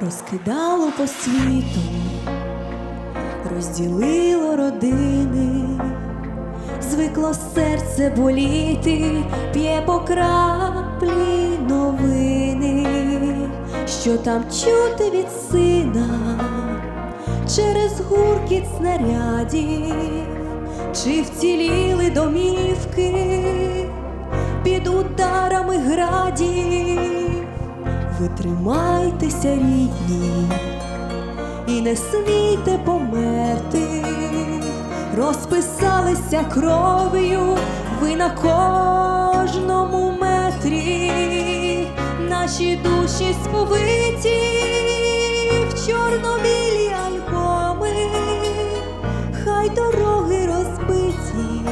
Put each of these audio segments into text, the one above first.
розкидало по світу, розділило родини, звикло серце боліти, п'є по краплі новини, що там чути від сина через гуркіт снарядів, чи вціліли домівки під ударами градів. Ви тримайтеся, рідні, і не смійте померти, розписалися кров'ю ви на кожному метрі, наші душі сповиті в чорно-білі альбоми, хай дороги розбиті,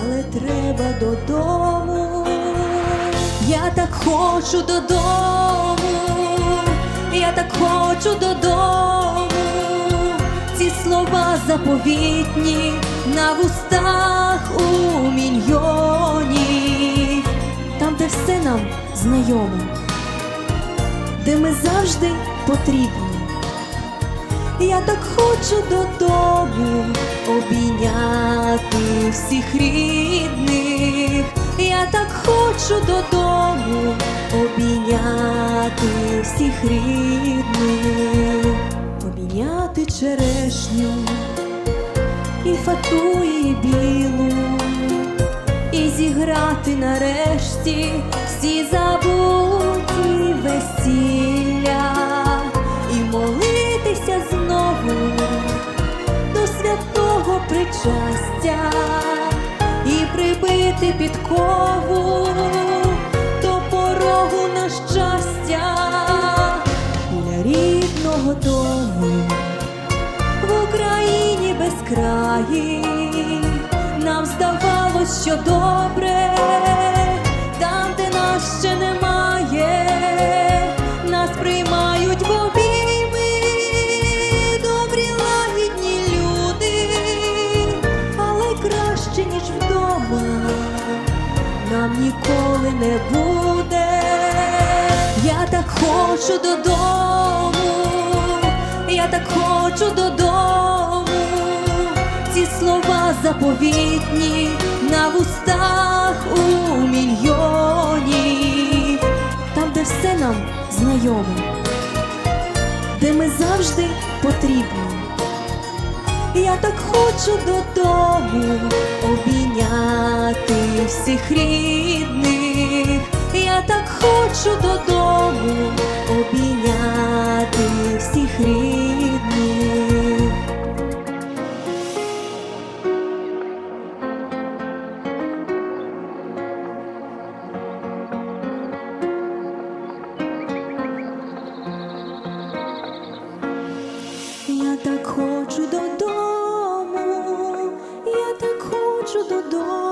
але треба додому. Я так хочу додому, я так хочу додому. Ці слова заповітні на вустах у мільйонів, там, де все нам знайомо, де ми завжди потрібні. Я так хочу додому обійняти всіх рідних. Так хочу додому обійняти всіх рідних, обійняти черешню і фатуї білу, і зіграти нарешті всі забуті весілля, і молитися знову до святого причастя. і прибити підкову до порогу на щастя для рідного дому. В Україні без краї нам здавалось, що добре ніколи не буде. Я так хочу додому, я так хочу додому. Ці слова заповітні на вустах у мільйонів, там, де все нам знайомо, де ми завжди потрібні. Я так хочу додому обійняти всіх рідних, я так хочу додому обійняти всіх рідних. Я так хочу додому, я так хочу додому.